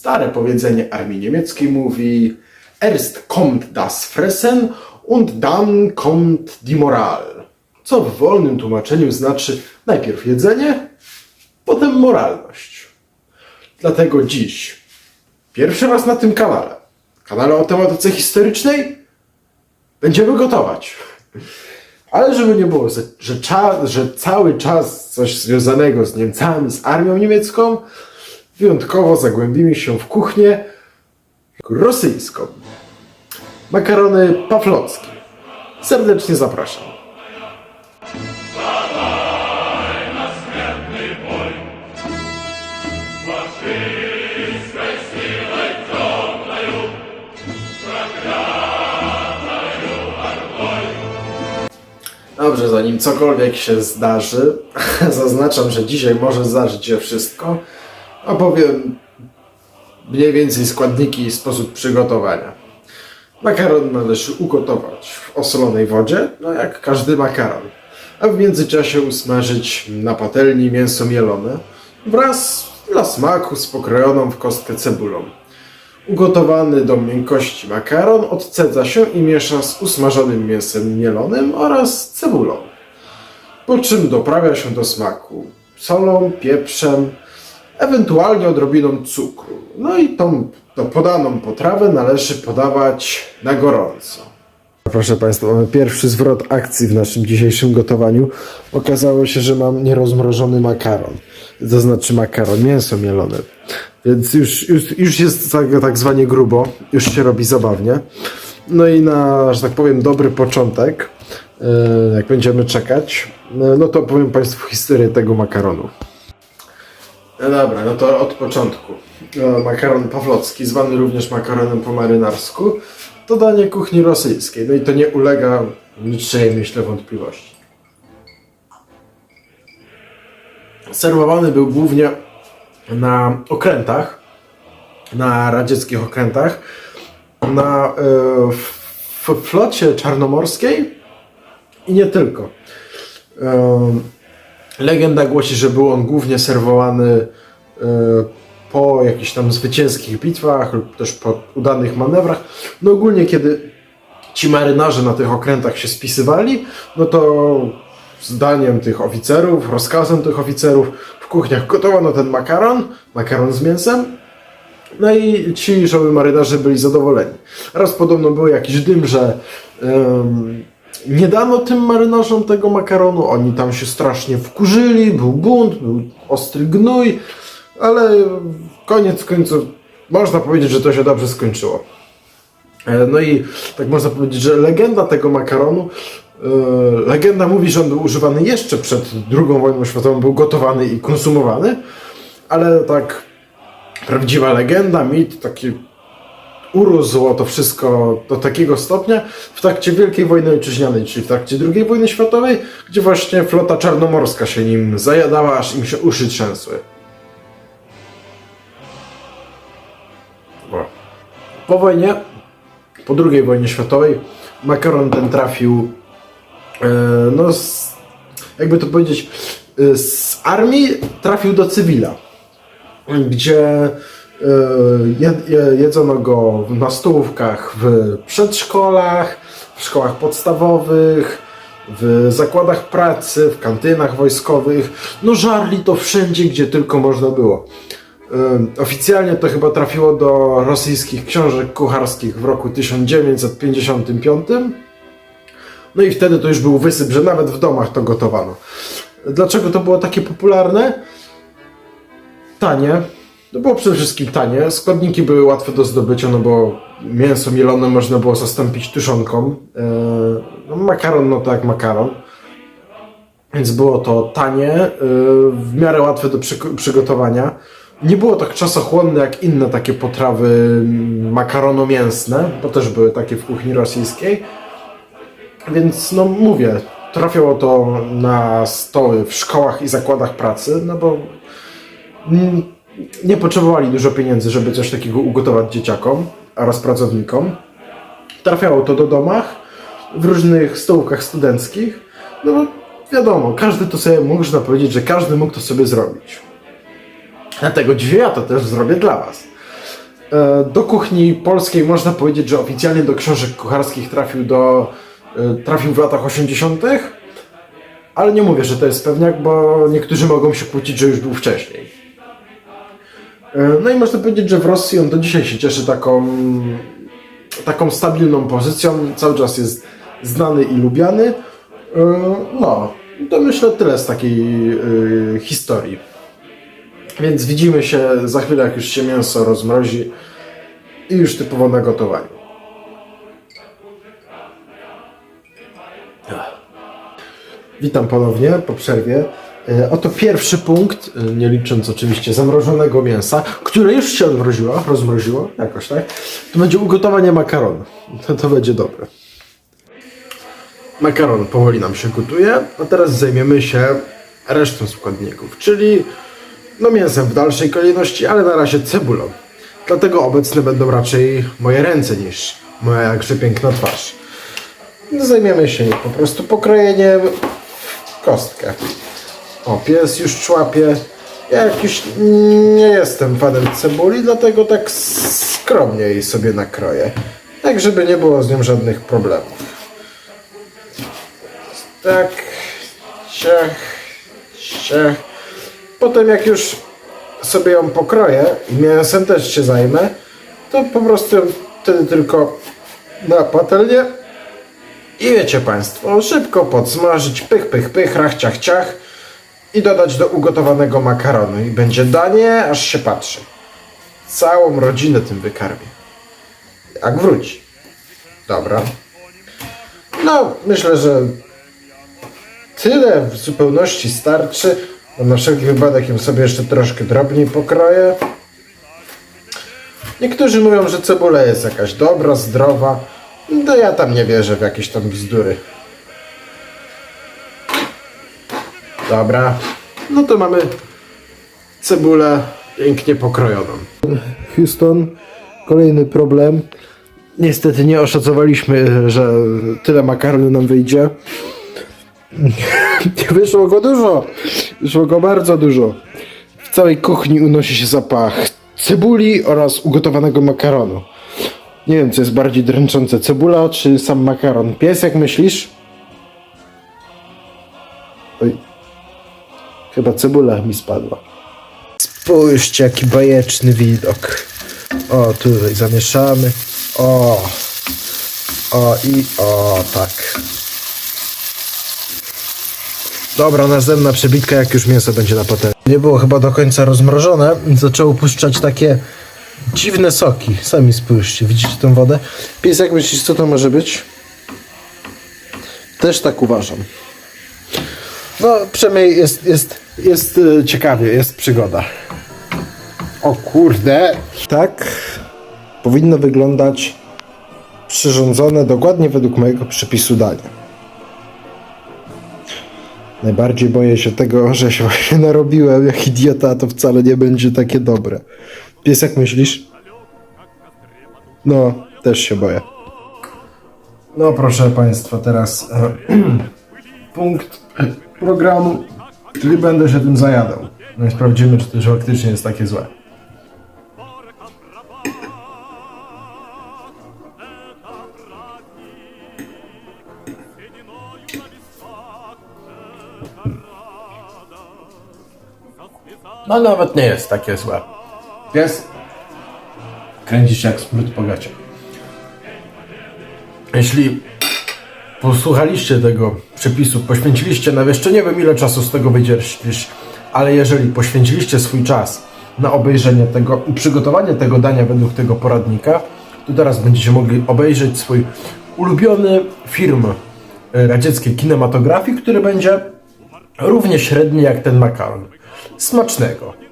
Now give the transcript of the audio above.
Stare powiedzenie armii niemieckiej mówi Erst kommt das Fressen und dann kommt die Moral. Co w wolnym tłumaczeniu znaczy najpierw jedzenie, potem moralność. Dlatego dziś, pierwszy raz na tym kanale, kanale o tematyce historycznej, będziemy gotować. Ale żeby nie było, że, że, cały czas coś związanego z Niemcami, z armią niemiecką, wyjątkowo zagłębimy się w kuchnię rosyjską. Makarony pawlowskie. Serdecznie zapraszam. Dobrze, zanim cokolwiek się zdarzy, zaznaczam, że dzisiaj może zdarzyć się wszystko. Opowiem mniej więcej składniki i sposób przygotowania. Makaron należy ugotować w osolonej wodzie, no jak każdy makaron. A w międzyczasie usmażyć na patelni mięso mielone wraz dla smaku z pokrojoną w kostkę cebulą. Ugotowany do miękkości makaron odcedza się i miesza z usmażonym mięsem mielonym oraz cebulą. Po czym doprawia się do smaku solą, pieprzem, ewentualnie odrobiną cukru. No i tą, tą podaną potrawę należy podawać na gorąco. Proszę Państwa, mamy pierwszy zwrot akcji w naszym dzisiejszym gotowaniu. Okazało się, że mam nierozmrożony makaron. To znaczy makaron, mięso mielone. Więc już, już, już jest tak, tak zwanie grubo, już się robi zabawnie. No i na, że tak powiem, dobry początek, e, jak będziemy czekać, e, no to opowiem Państwu historię tego makaronu. No dobra, no to od początku. E, Makaron pawlowski, zwany również makaronem po marynarsku, to danie kuchni rosyjskiej. No i to nie ulega niczej, myślę, wątpliwości. Serwowany był głównie na okrętach, na radzieckich okrętach, na, e, w flocie czarnomorskiej i nie tylko. Legenda głosi, że był on głównie serwowany e, po jakichś tam zwycięskich bitwach lub też po udanych manewrach. No ogólnie kiedy ci marynarze na tych okrętach się spisywali, no to zdaniem tych oficerów, rozkazem tych oficerów w kuchniach gotowano ten makaron, makaron z mięsem, no i ci żoły marynarze byli zadowoleni. Raz podobno był jakiś dym, że nie dano tym marynarzom tego makaronu, oni tam się strasznie wkurzyli, był bunt, był ostry gnój, ale koniec końców można powiedzieć, że to się dobrze skończyło. E, No i tak można powiedzieć, że legenda tego makaronu, e, legenda mówi, że on był używany jeszcze przed II wojną światową, był gotowany i konsumowany, ale tak prawdziwa legenda, mit, taki urósło to wszystko do takiego stopnia w trakcie Wielkiej Wojny Ojczyźnianej, czyli w trakcie II wojny światowej, gdzie właśnie flota czarnomorska się nim zajadała, aż im się uszy trzęsły. Po wojnie, po II wojnie światowej, makaron ten trafił, e, no, z, jakby to powiedzieć, e, z armii trafił do cywila, gdzie jedzono go na stołówkach w przedszkolach, w szkołach podstawowych, w zakładach pracy, w kantynach wojskowych. No żarli to wszędzie, gdzie tylko można było. Ym, Oficjalnie to chyba trafiło do rosyjskich książek kucharskich w roku 1955. No i wtedy to już był wysyp, że nawet w domach to gotowano. Dlaczego to było takie popularne? Tanie. To było przede wszystkim tanie. Składniki były łatwe do zdobycia, no bo mięso mielone można było zastąpić tuszonką. Yy, No, makaron, no to jak makaron. Więc było to tanie, yy, w miarę łatwe do przy- przygotowania. Nie było tak czasochłonne jak inne takie potrawy mm, makarono-mięsne, bo też były takie w kuchni rosyjskiej. Więc no mówię, trafiało to na stoły w szkołach i zakładach pracy, no bo mm, nie potrzebowali dużo pieniędzy, żeby coś takiego ugotować dzieciakom oraz pracownikom. Trafiało to do domach, w różnych stołówkach studenckich. No wiadomo, każdy to sobie, można powiedzieć, że każdy mógł to sobie zrobić. Dlatego dzisiaj ja to też zrobię dla Was. E, Do kuchni polskiej można powiedzieć, że oficjalnie do książek kucharskich trafił do e, trafił w latach 80., ale nie mówię, że to jest pewniak, bo niektórzy mogą się kłócić, że już był wcześniej. E, No i można powiedzieć, że w Rosji on do dzisiaj się cieszy taką, taką stabilną pozycją, cały czas jest znany i lubiany. E, No, to myślę tyle z takiej e, historii. Więc widzimy się za chwilę, jak już się mięso rozmrozi i już typowo na gotowaniu. Witam ponownie po przerwie. E, Oto pierwszy punkt, e, nie licząc oczywiście zamrożonego mięsa, które już się odmroziło, rozmroziło jakoś tak. To będzie ugotowanie makaronu. To, to będzie dobre. Makaron powoli nam się gotuje, a teraz zajmiemy się resztą składników, czyli no mięsem w dalszej kolejności, ale na razie cebulą. Dlatego obecne będą raczej moje ręce niż moja jakże piękna twarz. Zajmiemy się po prostu pokrojeniem kostkę. O, pies już człapie. Ja jakiś nie jestem fanem cebuli, dlatego tak skromnie jej sobie nakroję. Tak, żeby nie było z nią żadnych problemów. Tak, ciach, ciach. Potem jak już sobie ją pokroję i mięsem też się zajmę, to po prostu ją wtedy tylko na patelnię i wiecie Państwo, szybko podsmażyć, pych, pych, pych, rach, ciach, ciach i dodać do ugotowanego makaronu i będzie danie, aż się patrzy. Całą rodzinę tym wykarmię. Jak wróci. Dobra. No, myślę, że tyle w zupełności starczy. No, na wszelki wypadek ją sobie jeszcze troszkę drobniej pokroję. Niektórzy mówią, że cebula jest jakaś dobra, zdrowa. No ja tam nie wierzę w jakieś tam bzdury. Dobra. No to mamy cebulę pięknie pokrojoną. Houston, kolejny problem. Niestety nie oszacowaliśmy, że tyle makaronu nam wyjdzie. Wyszło go dużo. Wyszło go bardzo dużo. W całej kuchni unosi się zapach cebuli oraz ugotowanego makaronu. Nie wiem, co jest bardziej dręczące, cebula czy sam makaron. Pies, jak myślisz? Chyba cebula mi spadła. Spójrzcie, jaki bajeczny widok. O, tutaj zamieszamy. O. O i o, tak. Dobra, następna przebitka, jak już mięso będzie na patelni. Nie było chyba do końca rozmrożone, zaczęło puszczać takie dziwne soki. Sami spójrzcie, widzicie tę wodę? Pies, jak myślisz, co to może być? Też tak uważam. No, przynajmniej jest, jest, jest y, ciekawie, jest przygoda. O kurde. Tak powinno wyglądać przyrządzone dokładnie według mojego przepisu dania. Najbardziej boję się tego, że się właśnie narobiłem jak idiota, a to wcale nie będzie takie dobre. Pies, jak myślisz? No, też się boję. No proszę Państwa, teraz e, punkt programu, czyli będę się tym zajadał. No i sprawdzimy, czy to faktycznie jest takie złe. No nawet nie jest takie złe. Pies? Kręci się jak smród po gacie. Jeśli posłuchaliście tego przepisu, poświęciliście na jeszcze nie wiem ile czasu z tego wydzierżlisz, ale jeżeli poświęciliście swój czas na obejrzenie tego i przygotowanie tego dania według tego poradnika, to teraz będziecie mogli obejrzeć swój ulubiony film e, radzieckiej kinematografii, który będzie równie średni jak ten makaron. Smacznego!